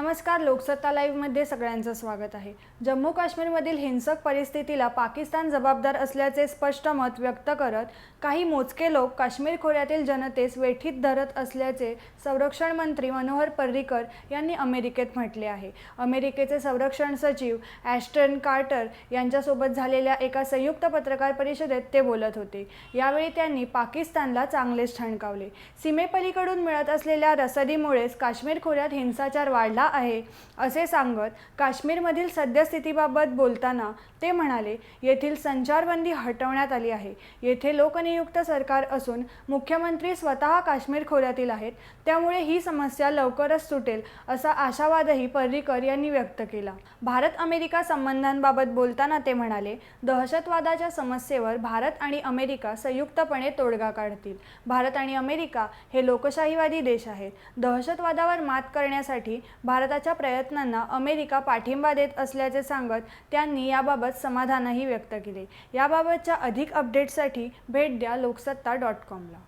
नमस्कार लोकसत्ता लाईव्हमध्ये सगळ्यांचं स्वागत आहे. जम्मू काश्मीरमधील हिंसक परिस्थितीला पाकिस्तान जबाबदार असल्याचे स्पष्ट मत व्यक्त करत काही मोजके लोक काश्मीर खोऱ्यातील जनतेस वेठीत धरत असल्याचे संरक्षण मंत्री मनोहर पर्रिकर यांनी अमेरिकेत म्हटले आहे. अमेरिकेचे संरक्षण सचिव ॲस्टन कार्टर यांच्यासोबत झालेल्या एका संयुक्त पत्रकार परिषदेत ते बोलत होते. यावेळी त्यांनी पाकिस्तानला चांगलेच ठणकावले. सीमेपलीकडून मिळत असलेल्या रसदीमुळेच काश्मीर खोऱ्यात हिंसाचार वाढला आहे असे सांगत काश्मीरमधील सद्यस्थितीबाबत बोलताना ते म्हणाले येथील संचारबंदी हटवण्यात आली आहे. येथे लोकनियुक्त सरकार असून मुख्यमंत्री स्वतः काश्मीर खोऱ्यातील आहेत. त्यामुळे ही समस्या लवकरच सुटेल असा आशावादही पर्रिकर यांनी व्यक्त केला. भारत अमेरिका संबंधांबाबत बोलताना ते म्हणाले दहशतवादाच्या समस्येवर भारत आणि अमेरिका संयुक्तपणे तोडगा काढतील. भारत आणि अमेरिका हे लोकशाहीवादी देश आहेत. दहशतवादावर मात करण्यासाठी भारत भारताच्या प्रयत्नांना अमेरिका पाठिंबा देत असल्याचे सांगत त्यांनी याबाबत समाधानही व्यक्त केले. याबाबतच्या अधिक अपडेटसाठी भेट द्या लोकसत्ता डॉट कॉमला